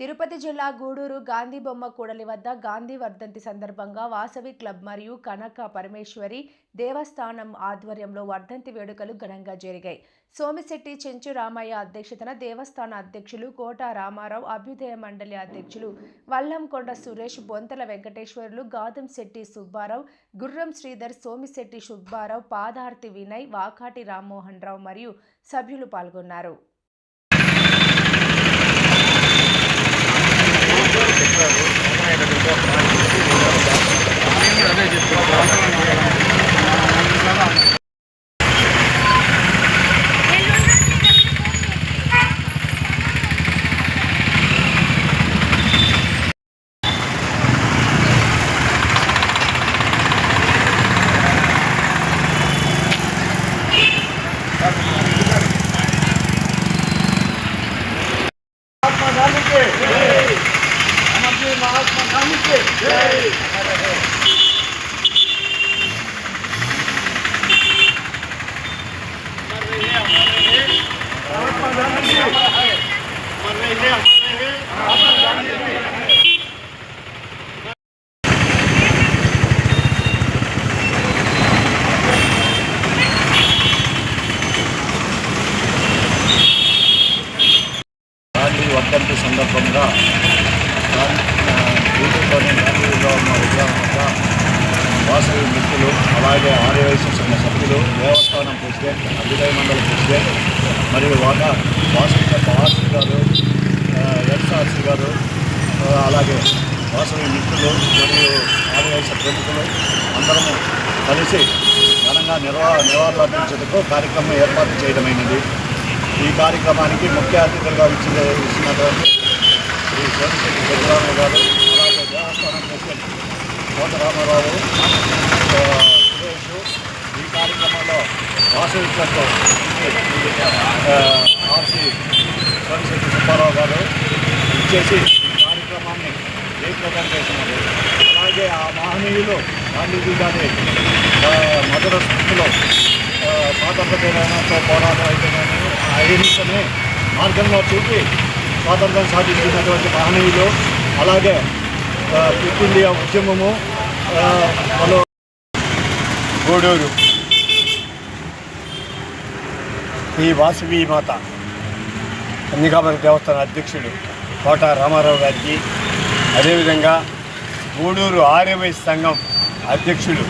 తిరుపతి జిల్లా గూడూరు గాంధీ బొమ్మ కూడలి వద్ద గాంధీ వర్ధంతి సందర్భంగా వాసవి క్లబ్ మరియు కనక పరమేశ్వరి దేవస్థానం ఆధ్వర్యంలో వర్ధంతి వేడుకలు ఘనంగా జరిగాయి. సోమిశెట్టి చెంచు రామయ్య అధ్యక్షతన దేవస్థాన అధ్యక్షులు కోట రామారావు అభ్యుదయ మండలి అధ్యక్షులు వల్లంకొండ సురేష్ బొంతల వెంకటేశ్వర్లు గాదం శెట్టి సుబ్బారావు గుర్రం శ్రీధర్ సోమిశెట్టి సుబ్బారావు పాదార్తి వినయ్ వాకాటి రామ్మోహన్ రావు మరియు సభ్యులు పాల్గొన్నారు. 这个流卖的就是说把的地址我的 గాంధీ వర్ధంతి సందర్భంగా యూట్యూబ్లోని గూడూరులోని గాంధీలో ఉన్న విగ్రహం వాసవి మిత్రులు అలాగే ఆర్యవైశ్య సంఘ సభ్యులు దేవస్థానం ప్రెసిడెంట్ అభిదయ మండలి ప్రెసిడెంట్ మరియు వాటా వాసవి ఆర్సి గారు ఎస్ఆర్సి గారు ఆ, అలాగే వాసవి మిత్రులు మరియు ఆర్యవైశ్య అందరము కలిసి ఘనంగా నిర్వా నివాళులర్పించేందుకు కార్యక్రమం ఏర్పాటు చేయడమైనది. ఈ కార్యక్రమానికి ముఖ్య అతిథులుగా ఇచ్చిన ఇచ్చినటువంటి శ్రీ సోమశెట్టి పెద్దరామయ్య గారు అలాగే దేవస్థానం ప్రెసిడెంట్ కోటరామారావు సురేష్ ఈ కార్యక్రమంలో వాసవిత్వంతో ఆర్సి సోమశెట్టి సుబ్బారావు గారు ఇచ్చేసి ఈ కార్యక్రమాన్ని జయప్రదం చేసినారు. అలాగే ఆ మహనీయులు గాంధీజీ గారి ఆ, మధుర స్మృతిలో ఆ, స్వాతంత్ర పోరాటం అయితేనేమి అహింసని మార్గంలో చూపి స్వాతంత్రం సాధించినటువంటి మహనీయులు అలాగే ఆ, క్విట్ ఇండియా ఉద్యమము ఆ, గూడూరు. ఈ వాసవి మాత కన్నికామరి దేవస్థాన అధ్యక్షుడు కోట రామారావు గారికి అదేవిధంగా గూడూరు ఆర్యవై సంఘం అధ్యక్షుడు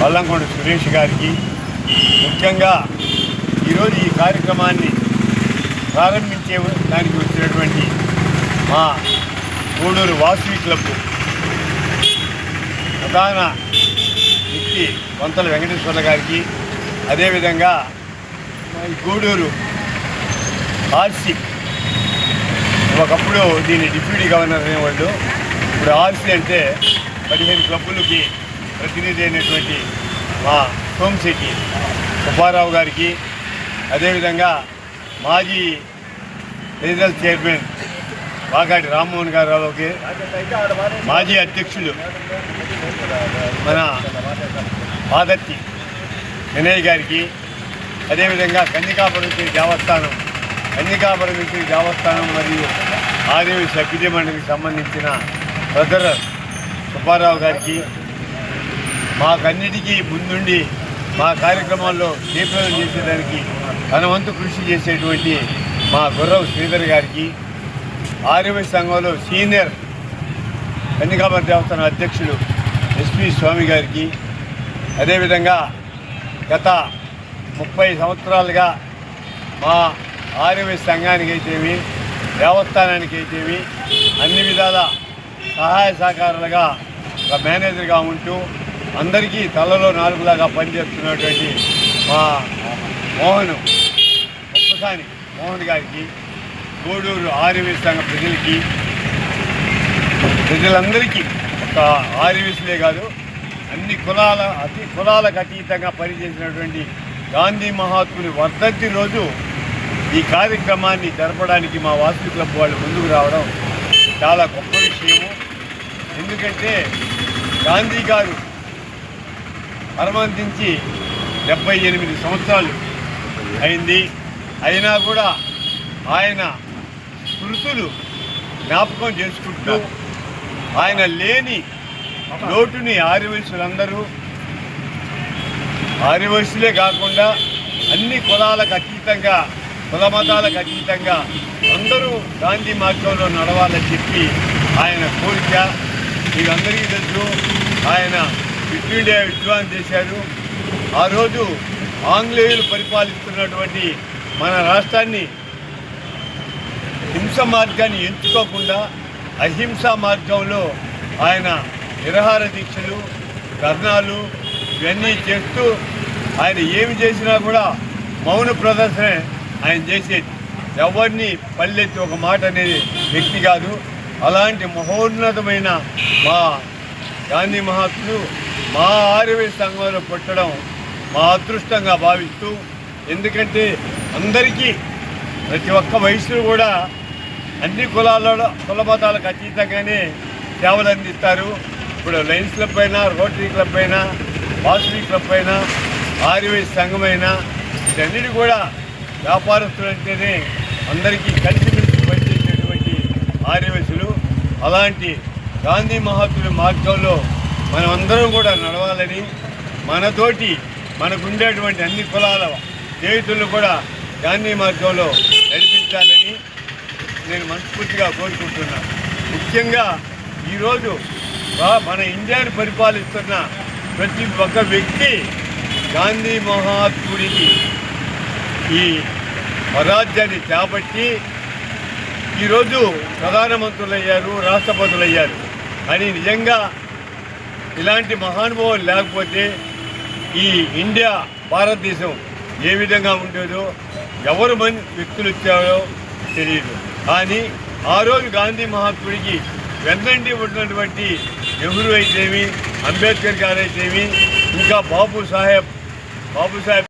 వల్లంకొండ సురేష్ గారికి ముఖ్యంగా ఈరోజు ఈ కార్యక్రమాన్ని ప్రారంభించే దానికి వచ్చినటువంటి మా గూడూరు వాసవి క్లబ్ ప్రధాన వ్యక్తి వంతల వెంకటేశ్వర్ల గారికి అదేవిధంగా గూడూరు ఆర్సీ ఒకప్పుడు దీన్ని డిప్యూటీ గవర్నర్ అనేవాళ్ళు ఇప్పుడు ఆర్సీ అంటే పదిహేను క్లబ్బులకి ప్రతినిధి అయినటువంటి మా సోమశెట్టి సుబ్బారావు గారికి అదేవిధంగా మాజీ రీజనల్ చైర్మన్ వాకాటి రామ్మోహన్ గారికి మాజీ అధ్యక్షులు మన పాదత్తి వినయ్ గారికి అదేవిధంగా కన్నికాపరమేశ్వరి దేవస్థానం కన్నికాపరమేశ్వరి దేవస్థానం మరియు ఆదేవి సభ్యుల మండలికి సంబంధించిన బ్రదర్ సుబ్బారావు గారికి మాకన్నిటికీ ముందుండి మా కార్యక్రమాల్లో దీపం చేసేదానికి తన వంతు కృషి చేసేటువంటి మా గుర్రవ్ శ్రీధర్ గారికి ఆర్యవై సంఘంలో సీనియర్ కన్నికాపర దేవస్థానం అధ్యక్షులు ఎస్పి స్వామి గారికి అదేవిధంగా గత ముప్పై సంవత్సరాలుగా మా ఆర్యవై సంఘానికి అయితేమి దేవస్థానానికి అయితేమి అన్ని విధాల సహాయ సహకారాలుగా ఒక మేనేజర్గా ఉంటూ అందరికీ తలలో నాలుగులాగా పనిచేస్తున్నటువంటి మా మోహన్ ఒక్కసారి మోహన్ గారికి గూడూరు ఆర్యవై సంఘ ప్రజలకి ప్రజలందరికీ ఒక ఆర్యవీసులే కాదు అన్ని కులాల అతి కులాలకు అతీతంగా పనిచేసినటువంటి గాంధీ మహాత్ముని వర్ధంతి రోజు ఈ కార్యక్రమాన్ని జరపడానికి మా వాస్తు క్లబ్ వాళ్ళు ముందుకు రావడం చాలా గొప్ప విషయము. ఎందుకంటే గాంధీ గారు పరమాంతించి డెబ్బై ఎనిమిది సంవత్సరాలు అయింది. అయినా కూడా ఆయన స్మృతులు జ్ఞాపకం చేసుకుంటూ ఆయన లేని లోటుని ఆర్యవయసులందరూ ఆర్యవయసులే కాకుండా అన్ని కులాలకు అతీతంగా కులమతాలకు అతీతంగా అందరూ గాంధీ మార్గంలో నడవాలని చెప్పి ఆయన కోరిక. మీరందరికీ తెలుసు ఆయన క్విట్ ఇండియా విద్వాన్ చేశారు ఆ రోజు ఆంగ్లేయులు పరిపాలిస్తున్నటువంటి మన రాష్ట్రాన్ని హింస మార్గాన్ని ఎంచుకోకుండా అహింసా మార్గంలో ఆయన నిరహార దీక్షలు ధర్నాలు ఇవన్నీ చేస్తూ ఆయన ఏమి చేసినా కూడా మౌన ప్రదర్శనే ఆయన చేసే ఎవరిని పల్లెత్తి ఒక మాట అనేది వ్యక్తి కాదు. అలాంటి మహోన్నతమైన మా గాంధీ మహాత్ముడు మా ఆర్యవై సంఘంలో పుట్టడం మా అదృష్టంగా భావిస్తూ ఎందుకంటే అందరికీ ప్రతి ఒక్క వయసులో కూడా అన్ని కులాలలో కుల మతాలకు అతీతంగానే సేవలు అందిస్తారు. ఇప్పుడు లయన్స్ క్లబ్ అయినా రోటరీ క్లబ్ అయినా వాసవి క్లబ్ అయినా ఆర్యవై సంఘమైనా అయినా వీటన్నిటి కూడా వ్యాపారస్తులు అంటేనే అందరికీ కలిసిమెలిసి పనిచేసేటువంటి ఆర్యవశులు అలాంటి గాంధీ మహాత్ముల మార్గంలో మనమందరం కూడా నడవాలని మనతోటి మనకుండేటువంటి అన్ని కులాల స్నేహితులను కూడా గాంధీ మార్గంలో నడిపించాలని నేను మనస్ఫూర్తిగా కోరుకుంటున్నాను ముఖ్యంగా ఈరోజు మన ఇండియాను పరిపాలిస్తున్న ప్రతి ఒక్క వ్యక్తి గాంధీ మహాత్ముడికి ఈ స్వరాజ్యాన్ని చేపట్టి ఈరోజు ప్రధానమంత్రులు అయ్యారు రాష్ట్రపతులు అయ్యారు అని నిజంగా ఇలాంటి మహానుభావులు లేకపోతే ఈ ఇండియా భారతదేశం ఏ విధంగా ఉండేదో ఎవరు మంది వ్యక్తులు వచ్చారో తెలియదు కానీ ఆ రోజు గాంధీ మహాత్ముడికి వెన్నండి ఉన్నటువంటి నెహ్రూ అయితేమి అంబేద్కర్ గారు అయితేమి ఇంకా Babu Saheb Babu Saheb